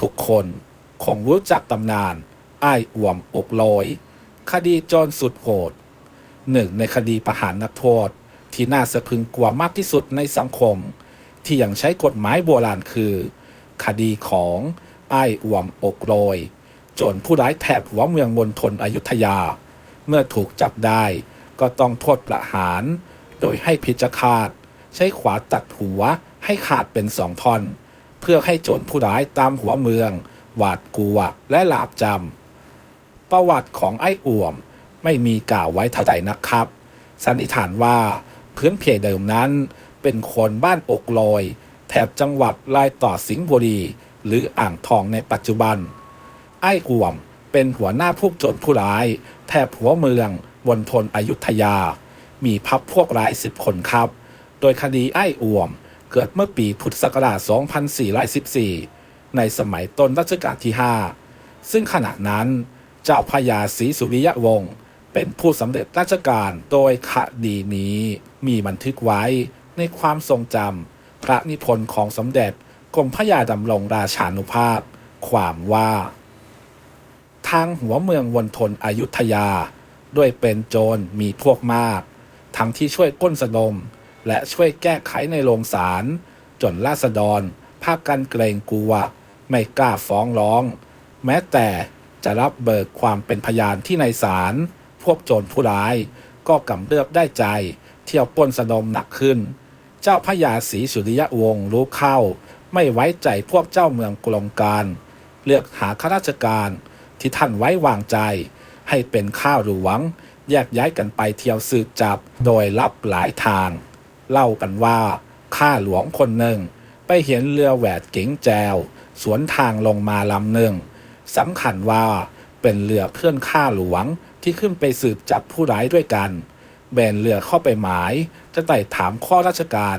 ทุกคนคงรู้จักตำนาน อ้ายอ่วมอกลอย คดีจรสุดโหด หนึ่งในคดีประหารนักโทษ ที่น่าสะพึงกลัวมากที่สุดในสังคม ที่ยังใช้กฎหมายโบราณคือ คดีของอ้ายอ่วมอกลอยโจรผู้ร้ายแถบหัวเมืองมณฑลอยุธยา เมื่อถูกจับได้ก็ต้องโทษประหาร โดยให้พิจฆาตใช้ขวาตัดหัวให้ขาดเป็นสองท่อน พื่อให้โจรผู้ร้ายตามหัวเมือง หวาดกลัวและหลาบจำประวัติของไอ้อ่วมไม่มีกล่าวไว้เท่าใดนะครับ สันนิษฐานว่าพื้นเพเดิมนั้น เป็นคนบ้านอกลอย แถบจังหวัดลายต่อสิงห์บุรี หรืออ่างทองในปัจจุบัน ไอ้อ่วมเป็นหัวหน้าพวกโจรผู้ร้าย แถบหัวเมืองบนทนอยุธยา มีพับพวกร้ายสิบคนครับ โดยคดีไอ้อ่วม เกิดเมื่อปีพุทธศักราช 2414 ในสมัยต้นรัชกาลที่ 5 ซึ่งขณะนั้นเจ้าพระยาศรีสุริยวงศ์เป็นผู้สำเร็จราชการโดยคดีนี้มีบันทึกไว้ในความทรงจำพระนิพนธ์ของสมเด็จกรมพระยาดำรงราชานุภาพ ความว่า ทางหัวเมืองวนทนอยุธยา ด้วยเป็นโจรมีพวกมาก ทั้งที่ช่วยก้นสะดม และช่วยแก้ไขในโรงศาลจนราษฎรภาคกันเกรงกลัว ไม่กล้าฟ้องร้อง แม้แต่จะรับเบิกความเป็นพยานที่ในศาลพวกโจรผู้ร้าย ก็กำเริบได้ใจ เที่ยวป้นสะดมหนักขึ้น เจ้าพระยาศรีสุริยวงศ์รู้เข้า ไม่ไว้ใจพวกเจ้าเมืองกลงการ เลือกหาข้าราชการที่ท่านไว้วางใจ ให้เป็นข้าวหลวง แยกย้ายกันไปเที่ยวสืบจับโดยลับหลายทาง เล่ากันว่า ข้าหลวงคนหนึ่ง ไปเห็นเรือแหวดเก๋งแจว สวนทางลงมาลำหนึ่งสำคัญว่าเป็นเรือเพื่อนข้าหลวงที่ขึ้นไปสืบจับผู้ร้ายด้วยกัน แบนเรือเข้าไปหมาย จะไต่ถามข้อราชการ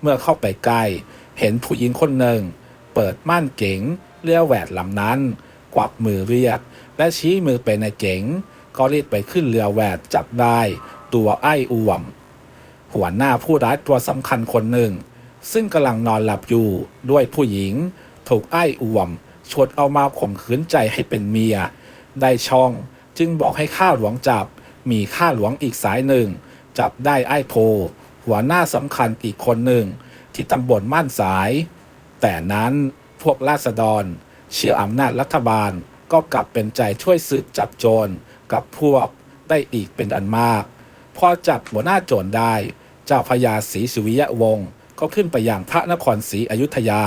เมื่อเข้าไปใกล้ เห็นผู้หญิงคนหนึ่ง เปิดม่านเก๋งเรือแหวดลำนั้น กวักมือเรียก และชี้มือไปในเก๋งก็รีบไปขึ้นเรือแหวดจับได้ ตัวไอ้อวม หัวหน้าผู้ร้ายตัวสำคัญคนหนึ่ง ซึ่งกำลังนอนหลับอยู่ด้วยผู้หญิง ถูกไอ้อวมชวนเอามาข่มขืนใจให้เป็นเมีย ได้ช่องจึงบอกให้ข้าหลวงจับ มีข้าหลวงอีกสายหนึ่ง จับได้ไอ้โพ หัวหน้าสำคัญอีกคนหนึ่ง ที่ตำบลม่านสาย แต่นั้นพวกราษฎร เชื่ออำนาจรัฐบาลก็กลับเป็นใจช่วยสืบจับโจรกับพวกได้อีกเป็นอันมาก พอจับหัวหน้าโจรได้ เจ้าพญาศรีสุริยวงศ์ก็ขึ้นไปยังพระนครศรีอยุธยา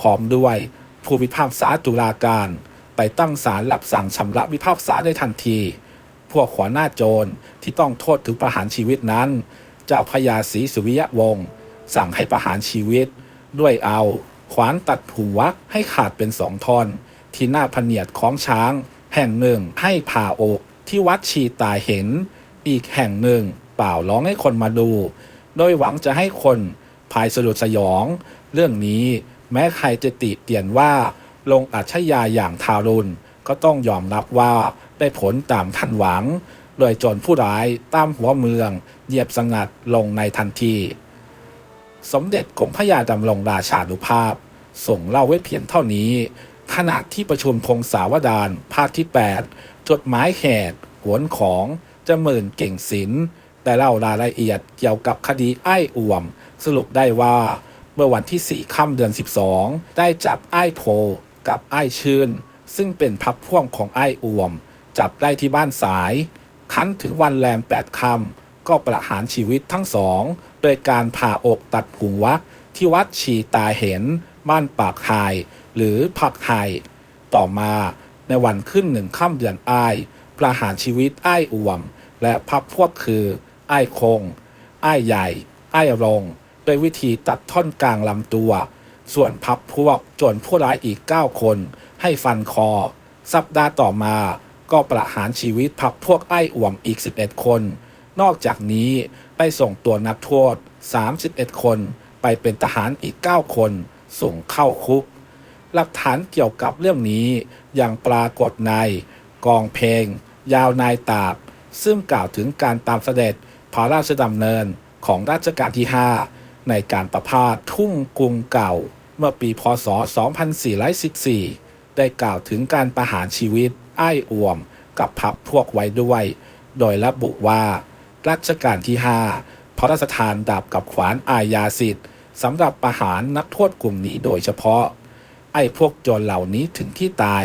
พร้อมด้วยผู้พิพากษาตุลาการ ไปตั้งศาลหลับสั่งชำระพิพากษาได้ทันที พวกหัวหน้าโจรที่ต้องโทษถึงประหารชีวิตนั้น เจ้าพญาศรีสุริยวงศ์สั่งให้ประหารชีวิต ด้วยเอาขวานตัดหัวให้ขาดเป็นสองท่อน ที่หน้าพเนียดของช้าง แห่งหนึ่งให้ผ่าอกที่วัดชีตาเห็น อีกแห่งหนึ่งเปล่าร้องให้คนมาดู โดยหวังจะให้คนภายสะดุดสยอง เรื่องนี้แม้ใครจะติเตียนว่าลงอัจฉริยาอย่างทารุณก็ต้องยอมรับว่าได้ผลตามทันหวัง โดยจรผู้ร้ายตามหัวเมืองเหยียบสงัดลงในทันที สมเด็จกรมพระยาดำรงราชานุภาพ ส่งเล่าไว้เพียงเท่านี้ ขณะที่ประชุมพงศาวดารภาคที่ 8 จดหมายแขกหวนของจำหมื่นเก่งศิลป์ ได้เล่ารายละเอียดเกี่ยวกับคดีไอ้อ่วม สรุปได้ว่าเมื่อวันที่ 4 ค่ำเดือน 12 ได้จับไอ้โพกับไอ้ชื่น ซึ่งเป็นพับพ่วงของไอ้อ่วม จับได้ที่บ้านสาย คันถึงวันแรม 8 ค่ำก็ประหารชีวิตทั้งสองโดยการผ่าอกตัดหัวที่วัดชีตาเห็น บ้านปากไฮหรือผักไฮต่อมาในวันขึ้นหนึ่งค่ำเดือนอ้ายประหารชีวิตไอ้อ่วม และพับพวกคือ ไอ้คงไอ้ใหญ่ไอ้รงโดยวิธีตัดท่อนกลางลำตัว ส่วนพับพวกโจรผู้ร้ายอีก 9 คน ให้ฟันคอ สัปดาห์ต่อมาก็ประหารชีวิตพับพวกไอ้อ่วมอีก 11 คน นอกจากนี้ไปส่งตัวนักโทษ 31 คน ไปเป็นทหารอีก 9 คน ส่งเข้าคุก หลักฐานเกี่ยวกับเรื่องนี้ยังปรากฏใน กองเพลง ยาวนายตาก ซึ่งกล่าวถึงการตามเสด็จ พระราชดำเนินของรัชกาลที่ 5 ในการประพาสทุ่งกรุงเก่า เมื่อปีพศ 2414 ได้กล่าวถึงการประหารชีวิตไอ้อ่วมกับพับพวกไว้ด้วย โดยระบุว่า รัชกาลที่ 5 พระราชทานดาบกับขวานอาญาสิทธิ์สำหรับประหารนักโทษกลุ่มนี้โดยเฉพาะ ไอ้พวกโจรเหล่านี้ถึงที่ตาย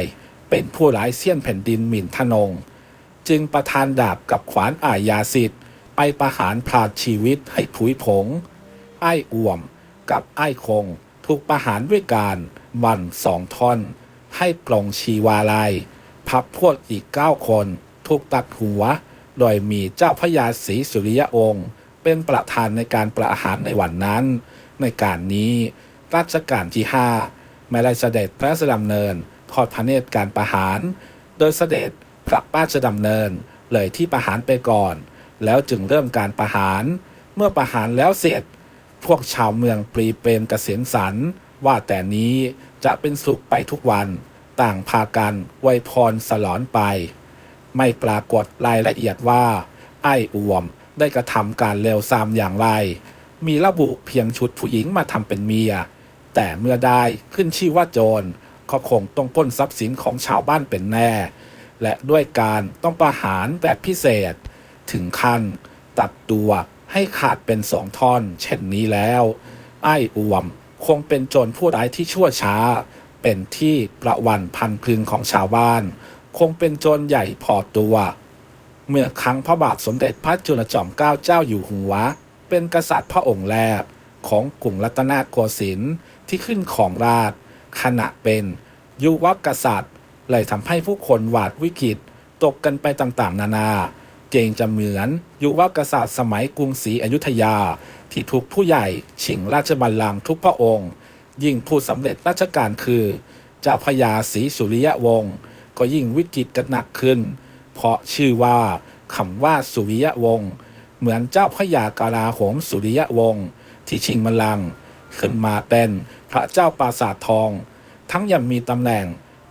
เป็นผู้ร้ายเสี้ยนแผ่นดินหมิ่นทนง จึงประทานดาบกับขวานอาญาสิทธิ์ ไปประหารพราดชีวิตให้ผุยผง ไอ้อ่วมกับไอ้คงถูกประหารด้วยการวันสองท่อน ให้ปลงชีวาลัยพับพวกอีกเก้าคน ถูกตัดหัว โดยมีเจ้าพระยาศรีสุริยองค์ เป็นประธานในการประหารในวันนั้น ในการนี้รัชกาลที่5ไม่ได้เสด็จพระราชดำเนินทอดพระเนตรการประหาร โดยเสด็จพระราชดำเนินเลยที่ประหารไปก่อน แล้วจึงเริ่มการประหาร เมื่อประหารแล้วเสร็จ พวกชาวเมืองปรีเปรมเกษียณสันว่าแต่นี้จะเป็นสุขไปทุกวัน ต่างพากันไวยพรสลอนไป ไม่ปรากฏรายละเอียดว่า ไอ้อวมได้กระทำการเลวทรามอย่างไร มีระบุเพียงชุดผู้หญิงมาทำเป็นเมีย แต่เมื่อได้ขึ้นชื่อว่าโจรก็คงต้องป้นทรัพย์สินของชาวบ้านเป็นแน่ และด้วยการต้องประหารแบบพิเศษ ถึงขั้นตัดตัวให้ขาดเป็นสองท่อน เช่นนี้แล้ว ไอ้อวม คงเป็นโจรผู้ร้ายที่ชั่วช้า เป็นที่ประวันพันพึงของชาวบ้าน คงเป็นโจรใหญ่พอตัว เมื่อครั้งพระบาทสมเด็จพระจุลจอมเกล้าเจ้าอยู่หัว เป็นกษัตริย์พระองค์แรกของกรุงรัตนโกสินทร์ที่ขึ้นของราชขณะเป็นยุวกษัตริย์เลยทำให้ผู้คนหวาดวิกฤตตกกันไปต่างๆ นานา เกรงจะเหมือน ยุวกษัตริย์สมัยกรุงศรีอยุธยา ที่ถูกผู้ใหญ่ชิงราชบัลลังก์ทุกพระองค์ ยิ่งผู้สำเร็จราชการคือเจ้าพระยาศรีสุริยวงศ์ก็ยิ่งวิกฤตกันหนักขึ้น เพราะชื่อว่าคำว่าสุริยวงศ์เหมือนเจ้าพระยากาลาโหมสุริยวงศ์ที่ชิงบัลลังก์ขึ้นมาเป็นพระเจ้าปราสาททอง ทั้งยังมีตำแหน่ง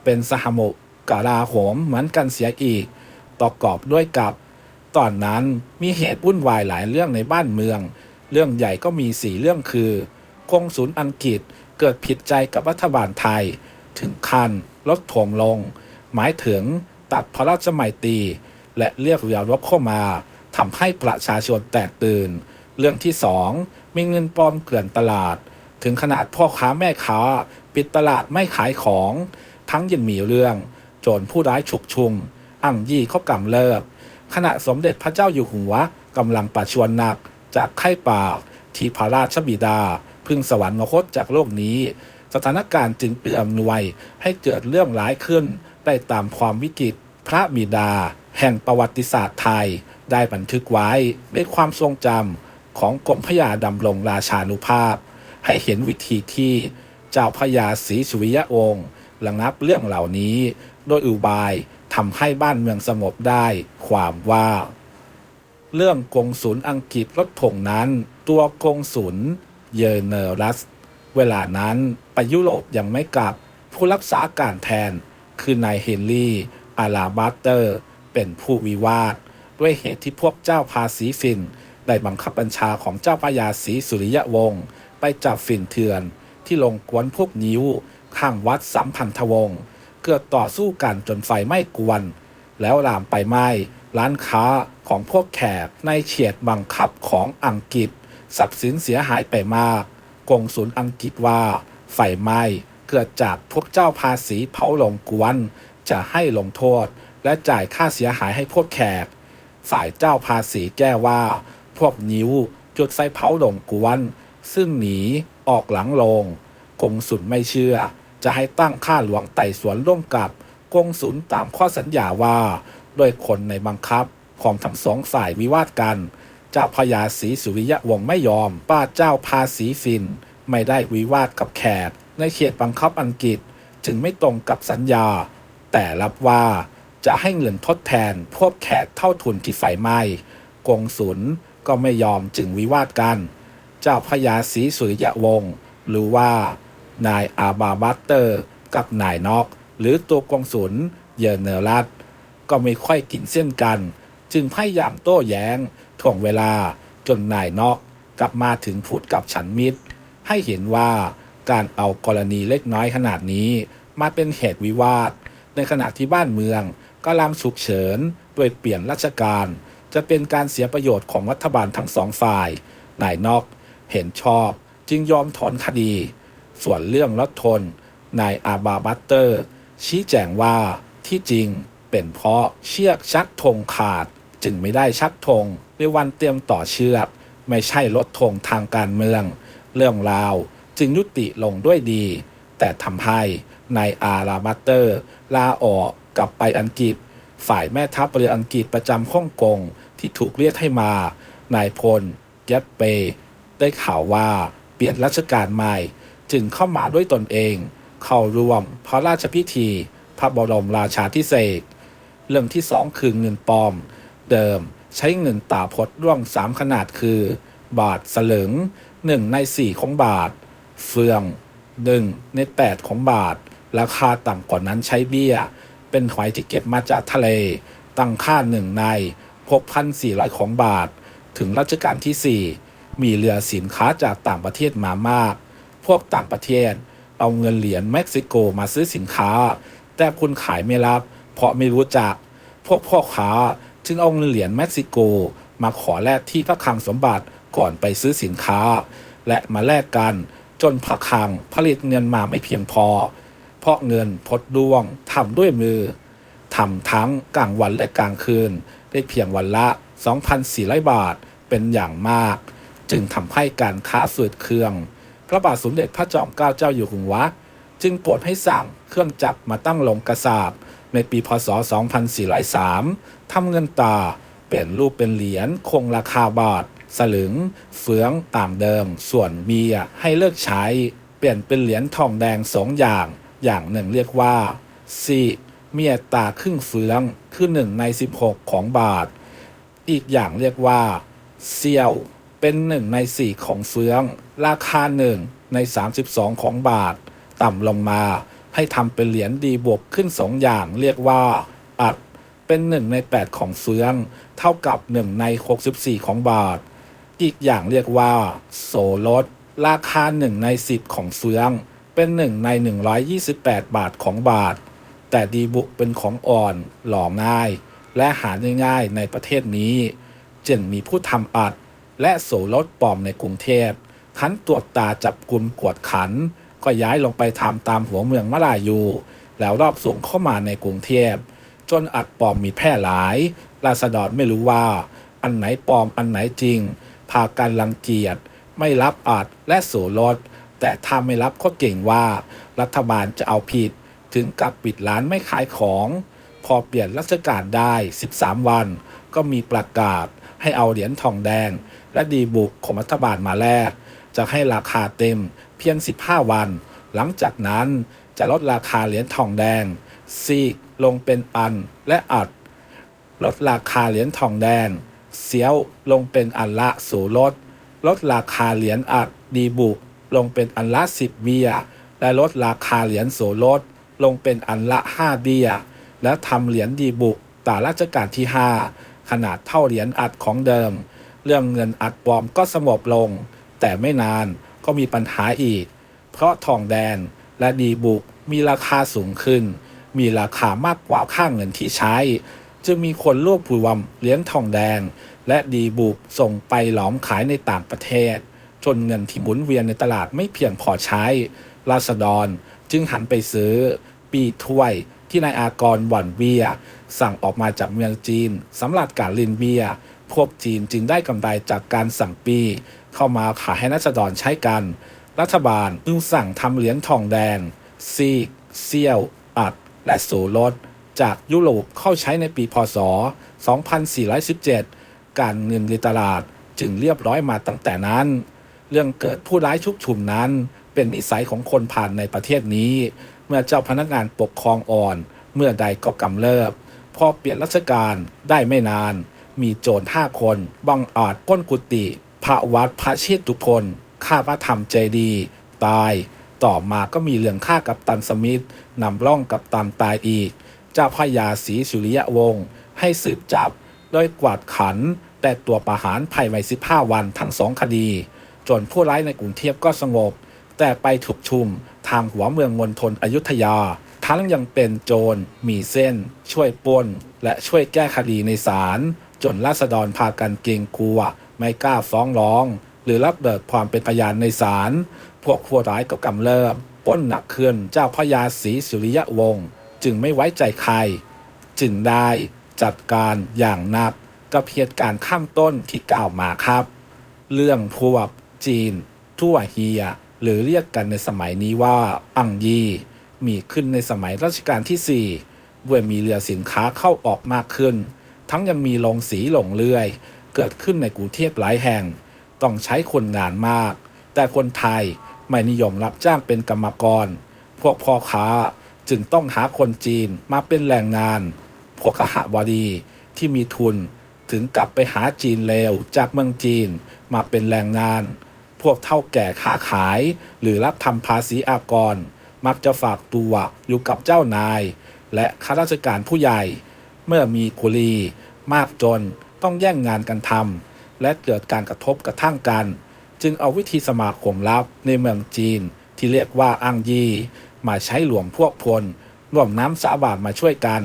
เป็นสหมุกาลาโหมเหมือนกันเสียอีก ประกอบด้วยกับ ตอนนั้นมีเหตุวุ่นวายหลายเรื่องในบ้านเมือง เรื่องใหญ่ก็มีสี่เรื่องคือ กงศูนย์อังกฤษเกิดผิดใจกับรัฐบาลไทย ถึงขั้นลดถงลง หมายถึงตัดพระราชมัยตรีและเรียกเรือรบเข้ามาทำให้ประชาชนแตกตื่น เรื่องที่สองมีเงินปลอมเกลื่อนตลาด ถึงขนาดพ่อค้าแม่ค้า ปิดตลาดไม่ขายของ ทั้งยังมีเรื่อง โจรผู้ร้ายฉุกชุม อังยี่เขากำเริบ ขณะสมเด็จพระเจ้าอยู่หัวกำลังประชวรหนักจากไข้ป่าที่พระราชบิดา พึ่งสวรรคตจากโลกนี้ สถานการณ์จึงเอื้ออำนวยให้เกิดเรื่องร้ายขึ้นได้ตามความวิกฤตพระบิดา แห่งประวัติศาสตร์ไทย ได้บันทึกไว้ในความทรงจำของกรมพระยาดำรงราชานุภาพ ให้เห็นวิธีที่เจ้าพระยาศรีสุริยะองค์ระงับเรื่องเหล่านี้ โดยอุบาย ทำให้บ้านเมืองสงบได้ ความว่า เรื่องกงศูนย์อังกฤษลดถงนั้น ตัวกงศูนย์เยเนอรัส เวลานั้นไปยุโรปยังไม่กลับ ผู้รักษาการแทน คือนายเฮนรี่ อาลาบัตเตอร์ เป็นผู้วิวาท ด้วยเหตุที่พวกเจ้าภาษีฟินได้บังคับบัญชาของเจ้าพระยาศรีสุริยวงศ์ไปจับฝิ่นเถื่อนที่ลงกวนพวกนิ้ว ข้างวัดสัมพันธวงศ์ กิดต่อสู้กันจนไฟไหม้กวน แล้วลามไปไหม้ร้านค้าของพวกแขกในเฉียดบังคับของอังกฤษทรัพย์สินเสียหายไปมาก กงศูนอังกฤษว่าไฟไหม้เกิดจากพวกเจ้าภาษีเผาลงกวน จะให้ลงโทษและจ่ายค่าเสียหายให้พวกแขก ฝ่ายเจ้าภาษีแก้ว่า พวกนิ้วจุดไฟเผาลงกวน ซึ่งหนีออกหลังลงกงสุนไม่เชื่อ จะให้ตั้งค่าหลวงไต่สวนร่วมกับกงสุนตามข้อสัญญาว่าโดยคนในบังคับของทั้งสองฝ่ายวิวาทกันเจ้าพญาศรีสุริยะวงไม่ยอม ป้าเจ้าภาษีฟิน ไม่ได้วิวาทกับแขกในเขตบังคับอังกฤษจึงไม่ตรงกับสัญญา แต่รับว่าจะให้เงินทดแทนพวกแขกเท่าทุนที่ไฟไหม้กงสุนก็ไม่ยอมจึงวิวาทกัน เจ้าพญาศรีสุริยะวงศ์หรือว่า นายอาบาบัตเตอร์ กับนายนอก หรือตัวกองสุนเยเนอรัตก็ไม่ค่อยกินเส้นกัน จึงพยายามโต้แย้งถ่วงเวลาจนนายนอกกลับมาถึงพูดกับฉันมิตร ให้เห็นว่าการเอากรณีเล็กน้อยขนาดนี้ มาเป็นเหตุวิวาท ในขณะที่บ้านเมืองกำลังฉุกเฉินโดยเปลี่ยนราชการ จะเป็นการเสียประโยชน์ของรัฐบาลทั้งสองฝ่ายนายนอกเห็นชอบจึงยอมถอนคดี ส่วนเรื่องลดทนนายอาบาบัตเตอร์ ชี้แจงว่าที่จริงเป็นเพราะเชือกชักธงขาด จึงไม่ได้ชักธงในวันเตรียมต่อเชือก ไม่ใช่ลดธงทางการเมือง เรื่องราวจึงยุติลงด้วยดี แต่ทำให้นายอาราบัตเตอร์ ลาออกกลับไปอังกฤษ ฝ่ายแม่ทัพเรืออังกฤษประจำฮ่องกงที่ถูกเรียกให้มานายพลย็บเป ได้ข่าวว่าเปลี่ยนราชการใหม่ จึงเข้ามาด้วยตนเอง เข้าร่วมพระราชพิธี พระบรมราชาธิเศษกเรื่องที่สองคือเงินปลอม เดิมใช้เงินตาพดร่วงสามขนาดคือ บาทสลึงหนึ่งในสี่ของบาท เฟืองหนึ่งในแปดของบาท ราคาต่ำกว่านั้นใช้เบี้ย เป็นหอยที่เก็บมาจากทะเล ตั้งค่าหนึ่งใน6,400ของบาท ถึงรัชกาลที่4มีเรือสินค้าจากต่างประเทศมามาก พวกต่างประเทศ เอาเงินเหรียญเม็กซิโกมาซื้อสินค้า แต่คุณขายไม่รับ เพราะไม่รู้จัก พวกพ่อค้าจึงเอาเงินเหรียญเม็กซิโก มาขอแลกที่พระคลังสมบัติก่อนไปซื้อสินค้า และมาแลกกันจนพระคลังผลิตเงินมาไม่เพียงพอ เพราะเงินพดดวงทำด้วยมือทำทั้งกลางวันและกลางคืน ได้เพียงวันละ 2,400 บาทเป็นอย่างมาก จึงทำให้การค้าฝืดเครื่อง พระบาทสมเด็จพระจอมเกล้าเจ้าอยู่หัว จึงโปรดให้สั่งเครื่องจักรมาตั้งลงกระสาบ ในปีพศ 2403ทำเงินตาเปลี่ยนรูปเป็นเหรียญคงราคาบาท สลึง เฟืองตามเดิม ส่วนเบียให้เลิกใช้ เปลี่ยนเป็นเหรียญทองแดงสองอย่าง อย่างหนึ่งเรียกว่าซีมีตาครึ่งเฟืองคือหนึ่งใน 16 ของบาท อีกอย่างเรียกว่าเซียว เป็นหนึ่งในสี่ของเฟือง ราคาหนึ่งใน 32 ของบาท ต่ำลงมา ให้ทำเป็นเหรียญดีบวกขึ้นสองอย่างเรียกว่า อัด เป็นหนึ่งใน 8 ของเฟือง เท่ากับหนึ่งใน 64 ของบาท อีกอย่างเรียกว่า โสลดราคาหนึ่งใน 10 ของเฟือง เป็นหนึ่งใน 128 บาทของบาท แต่ดีบุกเป็นของอ่อนหล่อง่าย และหาได้ง่ายในประเทศนี้ จึงมีผู้ทำอัด และโสรถปลอมในกรุงเทพขันตรวจตาจับกลุ่มกวดขัน ก็ย้ายลงไปทำตามหัวเมืองมะลายู แล้วรอบส่งเข้ามาในกรุงเทพจนอัดปลอมมีแพร่หลาย ราษฎรไม่รู้ว่า อันไหนปลอมอันไหนจริง พากันรังเกียจไม่รับอัดและโสรถแต่ถ้าไม่รับก็เก่งว่า รัฐบาลจะเอาผิด ถึงกับปิดร้านไม่ขายของ พอเปลี่ยนราชการได้ 13 วัน ก็มีประกาศให้เอาเหรียญทองแดง และดีบุกของรัฐบาลมาแลกจะให้ราคาเต็มเพียง 15 วัน หลังจากนั้นจะลดราคาเหรียญทองแดง ซีกลงเป็นอันและอัด ลดราคาเหรียญทองแดง เสียวลงเป็นอันละสูลด ลดราคาเหรียญอัดดีบุกลงเป็นอันละสิบเบียและลดราคาเหรียญโสลดลงเป็นอันละห้าเบียและทำเหรียญดีบุกต่อราชการที่ห้าขนาดเท่าเหรียญอัดของเดิม เรื่องเงินอัดปลอมก็สงบลง แต่ไม่นานก็มีปัญหาอีก เพราะทองแดงและดีบุกมีราคาสูงขึ้น มีราคามากกว่าค่าเงินที่ใช้ จึงมีคนรวบรวมเหรียญทองแดง และดีบุกส่งไปหลอมขายในต่างประเทศ จนเงินที่หมุนเวียนในตลาดไม่เพียงพอใช้ ราษฎรจึงหันไปซื้อ ปีถ้วยที่นายอากรหวันเบียสั่งออกมาจากเมืองจีนสำหรับการลินเบีย พวกจีนจึงได้กำไรจากการสั่งปี เข้ามาขายให้รัษฎรใช้กัน รัฐบาลจึงสั่งทำเหรียญทองแดง ซีก เซียว อัด และโสรถจากยุโรปเข้าใช้ในปีพศ 2417 การเงินในตลาดจึงเรียบร้อยมาตั้งแต่นั้น เรื่องเกิดผู้ร้ายชุกชุมนั้น เป็นนิสัยของคนผ่านในประเทศนี้ เมื่อเจ้าพนักงานปกครองอ่อน เมื่อใดก็กำเริบ พอเปลี่ยนราชการได้ไม่นาน มีโจรห้าคนบังอาจปล้นกุฏิพระวัดพระเชตุพนฆ่าพระธรรมเจดี ตาย ต่อมาก็มีเรื่องฆ่ากับตันสมิธนำร่องกับตันตายอีก เจ้าพระยาศรีสุริยวงศ์ให้สืบจับโดยกวาดขัน แต่ตัวประหารภายใน15วันทั้งสองคดี จนผู้ร้ายในกรุงเทพก็สงบ แต่ไปถูกชุมทางหัวเมืองมณฑลอยุธยา ทั้งยังเป็นโจรมีเส้น ช่วยปล้น และช่วยแก้คดีในศาล จนราษฎรพากันเกรงกลัว ไม่กล้าฟ้องร้อง หรือรับเบิกความเป็นพยานในศาลพวกผู้ร้ายก็กำเริบป้นหนักขึ้นเจ้าพระยาศรีสุริยะวงศ์จึงไม่ไว้ใจใคร จึงได้จัดการอย่างหนักกับเหตุการณ์ข้างต้นที่กล่าวมาครับ เรื่องพวกจีน ทั่วเฮีย หรือเรียกกันในสมัยนี้ว่าอังยีมีขึ้นในสมัยรัชกาลที่4เมื่อมีเรือสินค้าเข้าออกมากขึ้น ทั้งยังมีโรงสีหลงเลื่อย เกิดขึ้นในกรุงเทพหลายแห่ง ต้องใช้คนงานมาก แต่คนไทยไม่นิยมรับจ้างเป็นกรรมกร พวกพ่อค้าจึงต้องหาคนจีนมาเป็นแรงงาน พวกขหบดีที่มีทุนถึงกลับไปหาจีนเลวจากเมืองจีนมาเป็นแรงงาน พวกเท่าแก่ค้าขาย หรือรับทำภาษีอากร มักจะฝากตัวอยู่กับเจ้านาย และข้าราชการผู้ใหญ่ เมื่อมีกุลี มากจนต้องแย่งงานกันทำและเกิดการกระทบกระทั่งกัน จึงเอาวิธีสมาคมลับในเมืองจีน ที่เรียกว่าอังยี มาใช้หลวมพวกพลร่วมน้ำสาบานมาช่วยกัน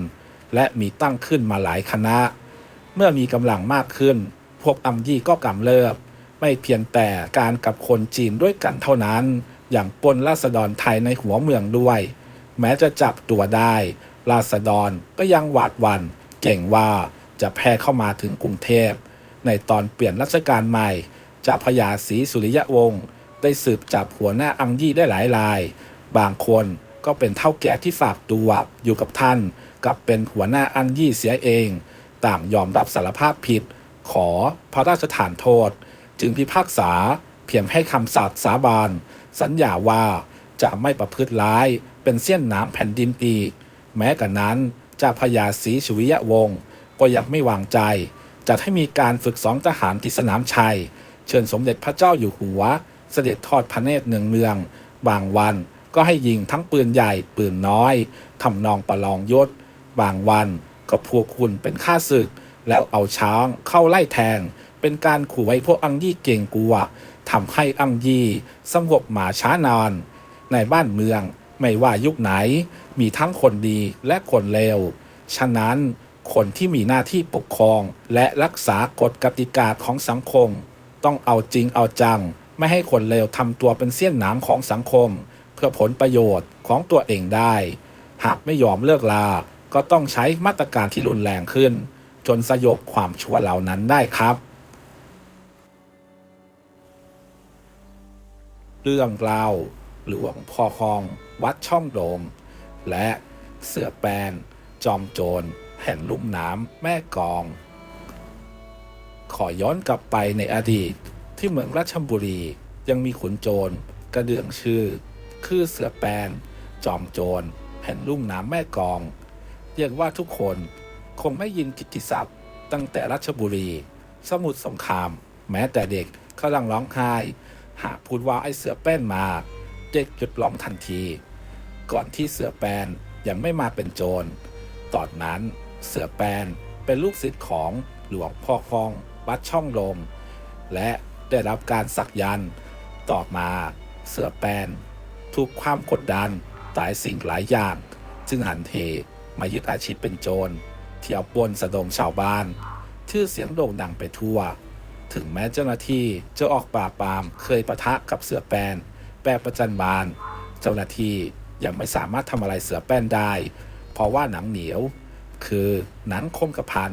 และมีตั้งขึ้นมาหลายคณะ เมื่อมีกำลังมากขึ้น พวกอังยี่ก็กำเริบไม่เพียงแต่การกับคนจีนด้วยกันเท่านั้น อย่างปล้นราษฎรไทยในหัวเมืองด้วย แม้จะจับตัวได้ ราษฎรก็ยังหวาดหวัน่นเก่งว่าจะแพร่เข้ามาถึงกรุงเทพ ในตอนเปลี่ยนรัชกาลใหม่จะพญาศรีสุริยะวงศ์ได้สืบจับหัวหน้าอังยี่ได้หลายราย บางคนก็เป็นเท่าแก่ที่ฝากตัวอยู่กับท่าน กับเป็นหัวหน้าอังยี่เสียเอง ต่างยอมรับสารภาพผิด ขอพระราชทานโทษ จึงพิพากษาเพียงให้คำสัตย์สาบาน สัญญาว่าจะไม่ประพฤติร้ายเป็นเสี้ยนน้ำแผ่นดินอีก แม้กันนั้นเจ้าพญาศรีสุริยะวงศ์ก็ยังไม่วางใจ จัดให้มีการฝึกสอนทหารที่สนามชัย เชิญสมเด็จพระเจ้าอยู่หัว เสด็จทอดพระเนตรเนืองเนืองบางวันก็ให้ยิงทั้งปืนใหญ่ปืนน้อยทำนองประลองยศ บางวันก็พวกคุณเป็นข้าศึก แล้วเอาช้างเข้าไล่แทง เป็นการขู่ไว้พวกอังยี่เก่งกลัวทำให้อังยี่สงบหมาช้านานในบ้านเมือง ไม่ว่ายุคไหน มีทั้งคนดีและคนเลว ฉะนั้นคนที่มีหน้าที่ปกครอง และรักษากฎกติกาของสังคม ต้องเอาจริงเอาจัง ไม่ให้คนเลวทำตัวเป็นเสี้ยนหนามของสังคม เพื่อผลประโยชน์ของตัวเองได้ หากไม่ยอมเลิกลา ก็ต้องใช้มาตรการที่รุนแรงขึ้น จนสยบความชั่วเหล่านั้นได้ครับ เรื่องราวหลวงพ่อคอง วัดช่องโดม และเสือแปนจอมโจรแห่งลุ่มน้ำแม่กอง ขอย้อนกลับไปในอดีตที่เมืองราชบุรียังมีขุนโจรกระเดื่องชื่อ คือเสือแปนจอมโจรแห่งลุ่มน้ำแม่กอง เรียกว่าทุกคนคงไม่ยินกิตติศัพท์ตั้งแต่ราชบุรี สมุทรสงคราม แม้แต่เด็กก็ลังร้องไห้หากพูดว่าไอ้เสือแป้นมา เด็กยุดร้องทันที ก่อนที่เสือแปนยังไม่มาเป็นโจร ตอนนั้นเสือแปนเป็นลูกศิษย์ของหลวงพ่อคองวัดช่องลม และได้รับการสักยันต์ต่อมาเสือแปนถูกความกดดันตายสิ่งหลายอย่าง จึงหันเทมายึดอาชีพเป็นโจรเที่ยวปนสะดมชาวบ้าน ชื่อเสียงโด่งดังไปทั่ว ถึงแม้เจ้าหน้าที่จะออกปราบปรามเคยปะทะกับเสือแปน แปรประจันบาน เจ้าหน้าที่ยังไม่สามารถทำอะไรเสือแป้นได้ เพราะว่าหนังเหนียว คือหนังคมกระพัน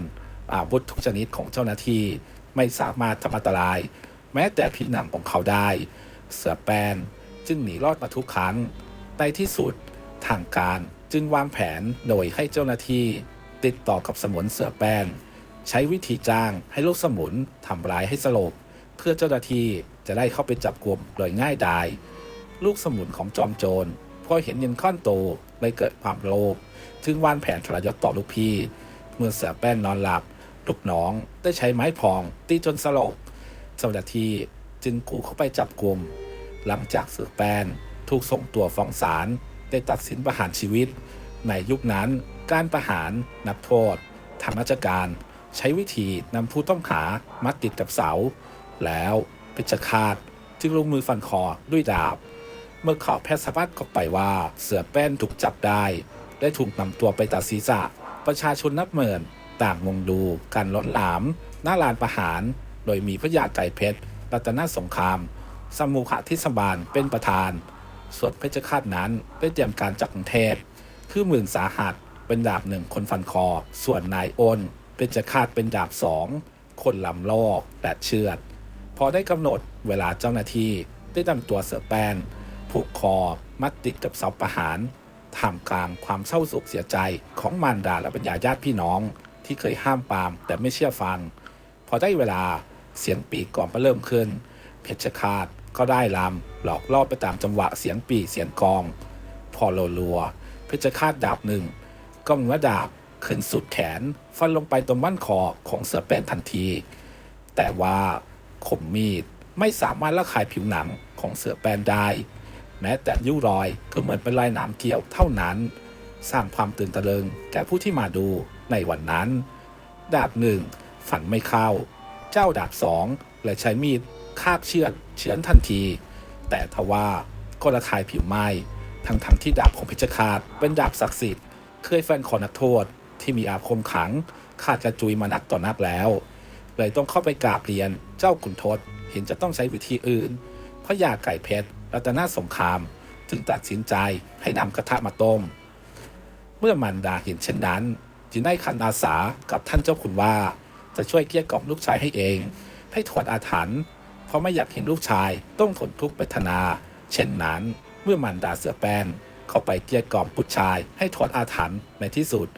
อาวุธทุกชนิดของเจ้าหน้าที่ไม่สามารถทำอันตราย แม้แต่ผิวหนังของเขาได้ เสือแป้นจึงหนีรอดมาทุกครั้งในที่สุดทางการจึงวางแผนโดยให้เจ้าหน้าที่ ติดต่อกับสมุนเสือแป้น ใช้วิธีจ้างให้ลูกสมุนทำร้ายให้สลบเพื่อเจ้าหน้าที่จะได้เข้าไปจับกลุ่มโดยง่ายดาย ลูกสมุนของจอมโจรพอเห็นเงินก้อนโตเลยเกิดความโลภจึงวางแผนทรยศต่อลูกพี่ เมื่อเสือแป้นนอนหลับลูกน้องได้ใช้ไม้พองตีจนสลบเจ้าหน้าที่จึงกูเข้าไปจับกลุ่มหลังจากเสือแป้นถูกส่งตัวฟ้องศาลได้ตัดสินประหารชีวิต ในยุคนั้นการประหารนักโทษทางราชการ ใช้วิธีนำผู้ต้องหามัดติดกับเสา แล้วเพชฌฆาตจึงลงมือฟันคอด้วยดาบ เมื่อข่าวแพร่สะพัดออกไปว่า เสือแป้นถูกจับได้ได้ถูกนำตัวไปตัดศีรษะ ประชาชนนับหมื่นต่างมุงดูการล้นหลาม หน้าลานประหาร โดยมีพระยาไก่เพชรรัตนสงคราม สมุขทิศบาลเป็นประธาน ส่วนเพชฌฆาตนั้นได้เตรียมการจากกรุงเทพคือหมื่นสาหัสเป็นดาบหนึ่งคนฟันคอ ส่วนนายอ้นเป็นจะฆาตเป็นดาบสองคนลำลอกและเชือด พอได้กำหนดเวลาเจ้าหน้าที่ได้นำตัวเสือแป้น ผูกคอ มัดติดกับเสาประหารท่ามกลางความเศร้าโศกเสียใจของมารดาและบรรดาญาติพี่น้อง ที่เคยห้ามปามแต่ไม่เชื่อฟัง พอได้เวลาเสียงปีกก่อนมาเริ่มขึ้น เพชฌฆาตก็ได้ลำหลอกล่อไปตามจังหวะเสียงปีเสียงกอง พอโลลัว เพชฌฆาตดาบหนึ่งก็มือดาบขึ้นสุดแขนฟันลงไปตรงมั่นคอของเสือแปนทันที แต่ว่าคมมีดไม่สามารถละคายผิวหนังของเสือแปนได้ แม้แต่ยิ้วรอยก็เหมือนเป็นลายหนามเกี่ยวเท่านั้น สร้างความตื่นตะลึงแก่ผู้ที่มาดูในวันนั้น ดาบหนึ่งฝันไม่เข้า เจ้าดาบสองและใช้มีดคาบเชือดเฉือนทันที แต่ทว่าก็ระคายผิวไหม้ทั้งทั้งๆที่ดาบของเพชฌฆาตเป็นดาบศักดิ์สิทธิ์เคยแฟนขอนักโทษที่มีอาคมขังขาดกระจุยมานักต่อนักแล้ว เลยต้องเข้าไปกราบเรียนเจ้าขุนทศเห็นจะต้องใช้วิธีอื่นพระยาไก่เพชร รัตนสงคราม จึงตัดสินใจให้นำกระทะมาต้ม เมื่อมันดาเห็นเช่นนั้น จึงได้คันอาสากับท่านเจ้าคุณว่า จะช่วยเกลี้ยกล่อมลูกชายให้เอง ให้ถอดอาถรรพ์เพราะไม่อยากเห็นลูกชายต้องทนทุกข์เวทนา เช่นนั้นเมื่อมันดาเสือแป้นเข้าไปเกลี้ยกล่อมผู้ชายให้ถอดอาถรรพ์ในที่สุด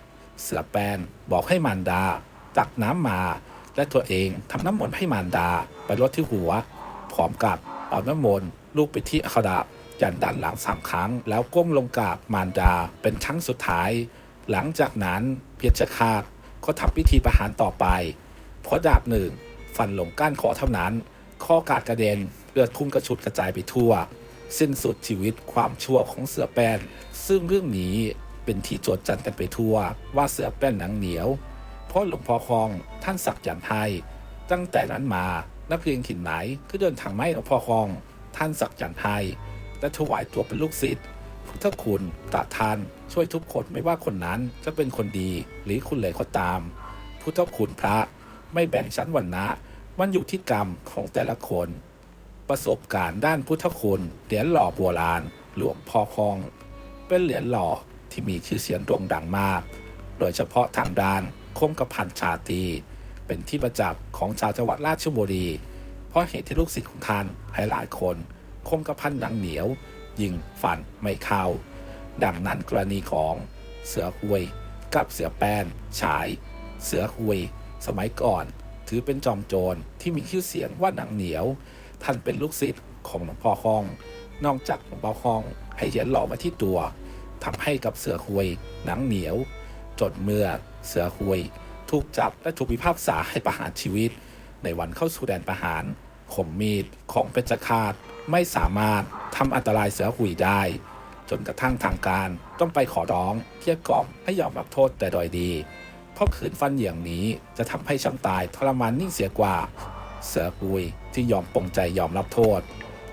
เสือแป้นบอกให้มันดาตักน้ำมาและตัวเองทำน้ำมนต์ให้มารดา ไปรดที่หัว พร้อมกับเอาน้ำมนต์ ลูกไปที่อัครายันดันหลังสามครั้ง แล้วก้มลงกราบมารดาเป็นครั้งสุดท้าย หลังจากนั้นเพียรชฆาตก็ทำพิธีประหารต่อไป เพราะดาบหนึ่งฟันลงก้านคอเท่านั้น ข้อกาดกระเด็นเลือดพุ่งกระฉุดกระจายไปทั่ว สิ้นสุดชีวิตความชั่วของเสือแป้น ซึ่งเรื่องนี้เป็นที่โจดจันกันไปทั่ว ว่าเสือแป้นหนังเหนียว เพราะหลวงพ่อคองท่านสักยันต์ให้ตั้งแต่นั้นมานักเรียนขินไหนก็เดินทางไม้หลวงพ่อคอง ท่านสักยันต์ให้และถวายตัวเป็นลูกศิษย์พุทธคุณตรัสท่านช่วยทุกคนไม่ว่าคนนั้นจะเป็นคนดีหรือคุณเลวก็ตาม พุทธคุณพระไม่แบ่งชั้นวรรณะมันอยู่ที่กรรมของแต่ละคน ประสบการณ์ด้านพุทธคุณเหรียญหล่อโบราณหลวงพ่อคอง เป็นเหรียญหล่อที่มีชื่อเสียงโด่งดังมาก โดยเฉพาะทางด้านคงกระพันชาตี เป็นที่ประจักษ์ของชาวจังหวัดราชบุรี เพราะเหตุที่ลูกศิษย์ของท่านให้หลายคนคงกระพันหนังเหนียว ยิงฟันไม่เข้า ดังนั้นกรณีของเสือหวยกับเสือแป้นฉาย เสือหวยสมัยก่อน ถือเป็นจอมโจรที่มีชื่อเสียงว่าหนังเหนียว ท่านเป็นลูกศิษย์ของหลวงพ่อคอง นอกจากหลวงพ่อคองให้เหรียญหล่อมาที่ตัวทำให้กับเสือหวยหนังเหนียวจนเมื่อเสือหวยถูกจับและถูกพิพากษาให้ประหารชีวิต ในวันเข้าสู่แดนประหารคมมีดของเพชฌฆาตไม่สามารถทำอันตรายเสือหุยได้ จนกระทั่งทางการต้องไปขอร้องเกลี้ยกล่อมให้ยอมรับโทษแต่โดยดี เพราะขืนฟันอย่างนี้จะทำให้ช้ำตายทรมานนิ่งเสียกว่า เสือหุยที่ยอมปรงใจยอมรับโทษ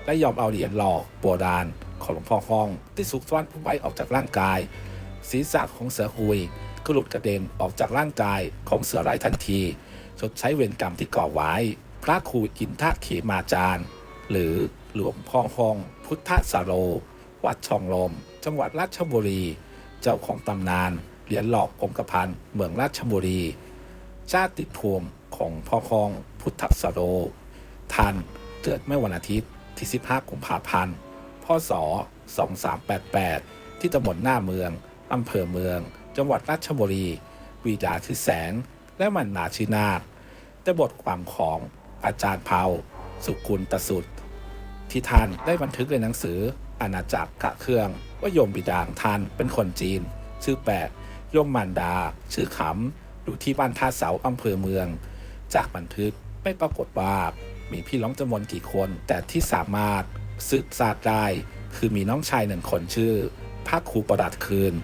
และยอมเอาเหรียญหลอกโบราณของหลวงพ่อห้องที่สุกซ่อนไว้ออกจากร่างกาย ศีรษะของเสือหุยก็หลุดกระเด็นออกจากร่างกายของเสือร้ายทันที ชดใช้เวรกรรมที่ก่อไว้ พระครูอินทะเขมาจารย์ หรือหลวงพ่อห้อง พุทธสาโร วัดช่องลม จังหวัดราชบุรี เจ้าของตำนาน เหรียญหลอกองกพันเมืองราชบุรี ชาติภูมิของพ่อคองพุทธสโร ท่านเกิดเมื่อวันอาทิตย์ที่ 15กุมภาพันธ์ พศ 2388 ที่ตำบลหน้าเมือง อำเภอเมือง จังหวัดราชบุรี วีดาชื่แสง และมันนาชื่อนาคแต่บทความของอาจารย์เผาสุกุลตสุดที่ท่านได้บันทึกในหนังสืออาณาจักรขะเครื่องว่าโยมบิดาของท่านเป็นคนจีน ชื่อแปดโยมมันดา ชื่อขำอยู่ที่บ้านท่าเสาอำเภอเมือง จากบันทึกไม่ปรากฏว่ามีพี่น้องจำนวนกี่คน แต่ที่สามารถสืบทราบได้คือมีน้องชายหนึ่งคนชื่อภาคครูประดัดคืน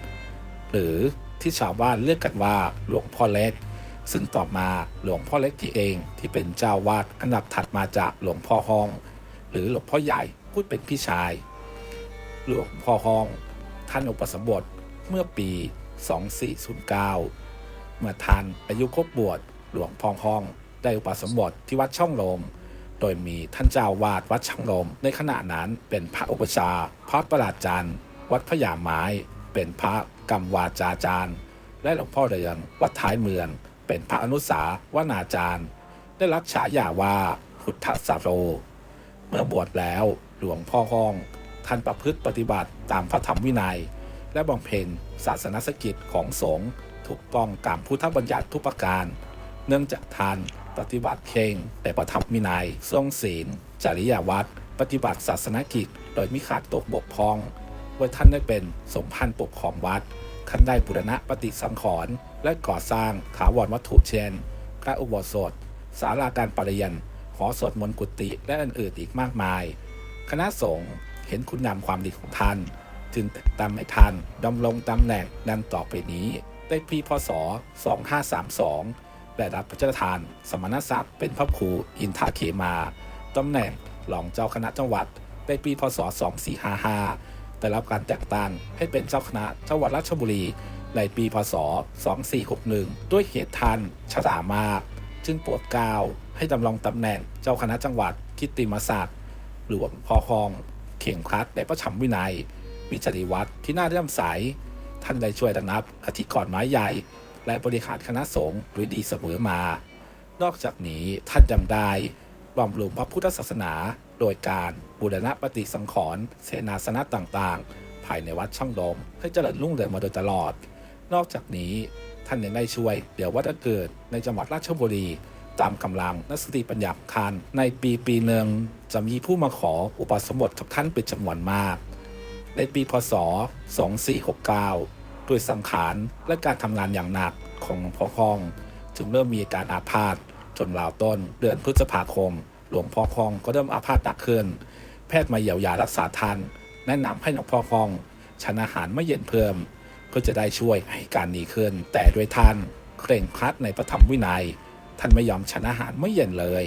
หรือที่ชาวบ้านเรียกกันว่าหลวงพ่อเล็ก ซึ่งต่อมาหลวงพ่อเล็กที่เองที่เป็นเจ้าวาดอันดับถัดมาจากหลวงพ่อห้อง หรือหลวงพ่อใหญ่พูดเป็นพี่ชาย หลวงพ่อห้อง ท่านอุปสมบทเมื่อปี 2409 เมื่อท่านอายุครบบวชหลวงพ่อห้อง ได้อุปสมบทที่วัดช่องลมโดยมีท่านเจ้าวาดวัดช่องลม ในขณะนั้นเป็นพระอุปชาพระประหลาดจันทร์วัดพระยาไม้ เป็นพระกรรมวาจาจารย์ และหลวงพ่อเรืองวัดท้ายเมือง เป็นพระอนุสาวนาจารย์ ได้รับฉายาว่าพุทธสาโร เมื่อบวชแล้วหลวงพ่อห้อง ท่านประพฤติปฏิบัติตามพระธรรมวินัย และบำเพ็ญศาสนสกิจของสงฆ์ถูกต้องตามพุทธบัญญัติทุกประการ เนื่องจากท่านปฏิบัติเข่งแต่ประทับวินัยทรงศีล จริยวัตรปฏิบัติศาสนกิจ โดยมิขาดตกบกพร่องไว้ท่านได้เป็นสมพันธ์ปกของวัดขั้นได้บุรณะปฏิสังขรณ์ และก่อสร้างถาวรวัตถุเช่น พระอุโบสถ ศาลาการประเรียนหอสวดมนต์กุฏิและอื่นๆอีกมากมาย คณะสงฆ์เห็นคุณงามความดีของท่าน จึงต่งตั้งให้ท่านดำรงตำแหน่งดังต่อไปนี้ได้ปีพศ 2532ได้รับพระราชทาน สมณศักดิ์เป็นพระครูอินทาเขมาตำแหน่งรองเจ้าคณะจังหวัดในปีพศ 2455ได้รับการแต่งตั้งให้เป็นเจ้าคณะจังหวัดราชบุรี ในปีพศ 2461 ด้วยเหตุท่านชรามาก จึงโปรดเกล้าให้ดำรงตำแหน่งเจ้าคณะจังหวัดกิติมศักดิ์หลวงพ่อคอง เข่งคัดในพระธรรมวินัยมีจริวัตรที่น่าเลื่อมใส ท่านได้ช่วยระงับอธิกรณ์ไม้ใหญ่ และบริหารคณะสงฆ์ด้วยดีเสมอมา นอกจากนี้ท่านยังได้บำรุงพระพุทธศาสนา โดยการบูรณะปฏิสังขรณ์เสนาสนะต่างๆ ภายในวัดช่องลมให้เจริญรุ่งเรืองมาโดยตลอด นอกจากนี้ท่านยังได้ช่วย เดี๋ยววัดเกิดในจังหวัดราชบุรีตามกำลังนักสติปัญญาคารในปีปีหนึ่งจะมีผู้มาขออุปสมบทกับท่านเป็นจำนวนมาก ในปีพศ 2469 ด้วยสังขารและการทำงานอย่างหนักของหลวงพ่อคอง จึงเริ่มมีอาการอาพาธจนราวต้นเดือนพฤษภาคม หลวงพ่อคองก็เริ่มอาพาธหนักขึ้น แพทย์มาเยียวยารักษาท่าน แนะนำให้หลวงพ่อคองฉันอาหารไม่เย็นเพิ่ม เพื่อจะได้ช่วยให้การดีขึ้น แต่ด้วยท่านเคร่งครัดในพระธรรมวินัย ท่านไม่ยอมฉันอาหารไม่เย็นเลย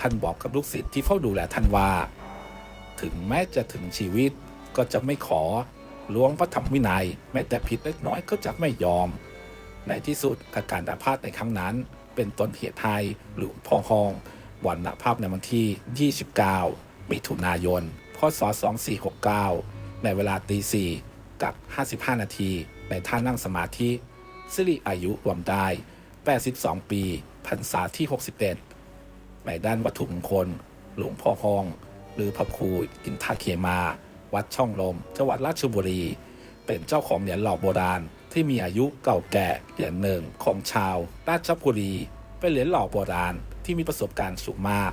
ท่านบอกกับลูกศิษย์ที่เฝ้าดูแลท่านว่า ถึงแม้จะถึงชีวิตก็จะไม่ขอล้วงพระธรรมวินัย แม้แต่ผิดเล็กน้อยก็จะไม่ยอม ในที่สุดอาการอาพาธในครั้งนั้น เป็นต้นเหตุให้หลวงพ่อฮองวันณภาพในวันที่ 29 มิถุนายน พศ 2469 ในเวลาตีสี่ กับ 55 นาที ในท่านั่งสมาธิ สิริอายุรวมได้ 82 ปีพรรษาที่ 61 ในด้านวัตถุมงคล หลวงพ่อฮอง หรือพระครูอินทาเคมา วัดช่องลม จังหวัดราชบุรี เป็นเจ้าของเหรียญหล่อโบราณที่มีอายุเก่าแก่เหรียญหนึ่งของชาว ราชบุรี เป็นเหรียญหล่อโบราณที่มีประสบการณ์สูงมาก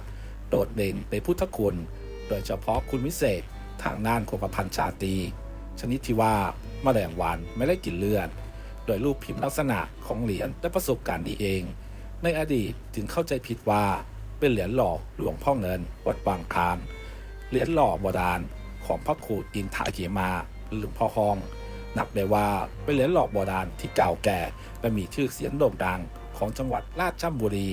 โดดเด่นในพุทธคุณ โดยเฉพาะคุณวิเศษทางด้านโครงกระพันชาตี ชนิดที่ว่าแมลงวันไม่ได้กินเลือด โดยรูปพิมพ์ลักษณะของเหรียญและประสบการณ์นี้เอง ในอดีตจึงเข้าใจผิดว่าเป็นเหรียญหล่อหลวงพ่อเงินวัดบางคานเหรียญหล่อโบราณของพระครูอินทาเขมาหรือหลวงพ่อฮอง นับได้ว่าเป็นเหรียญหล่อโบราณที่เก่าแก่และมีชื่อเสียงโด่งดังของจังหวัดราชบุรี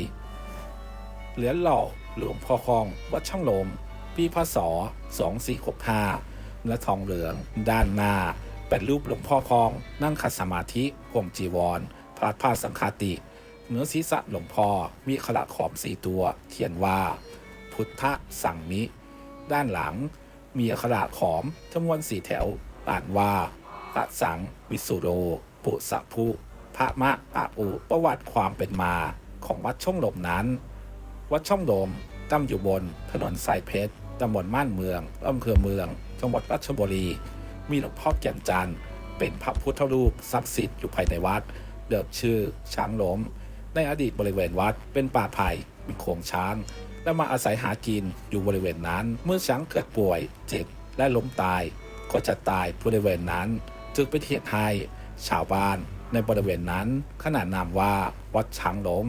เหรียญหล่อหลวงพ่อคองวัดช่างลมปีพศ 2465 และทองเหลือง ด้านหน้า เป็นรูปหลวงพ่อคอง นั่งขัดสมาธิห่มจีวรพาดผ้าสังฆาติเหนือศีรษะหลวงพ่อมีขละขอมสี่ตัว เขียนว่า พุทธสังมิ ด้านหลัง มีขระขอมจำนวนสี่แถวอ่านว่าปะสังวิสุโร ปุสะพุพระมะปะอุประวัติความเป็นมาของวัดช่องลมนั้น วัดช่องลมตั้งอยู่บนถนนสายเพชรตำบลม่านเมืองอำเภอเมือง จังหวัดราชบุรี มีหลวงพ่อแก่นจันทร์เป็นพระพุทธรูปศักดิ์สิทธิ์อยู่ภายในวัดเดิมชื่อช้างล้ม ในอดีตบริเวณวัดเป็นป่าไผ่มีโขงช้าง และมาอาศัยหากินอยู่บริเวณนั้น เมื่อช้างเกิดป่วยเจ็บและล้มตาย ก็จะตายบริเวณนั้น จึงเป็นเหตุให้ชาวบ้านในบริเวณนั้นขนานนามว่าวัดช้างล้ม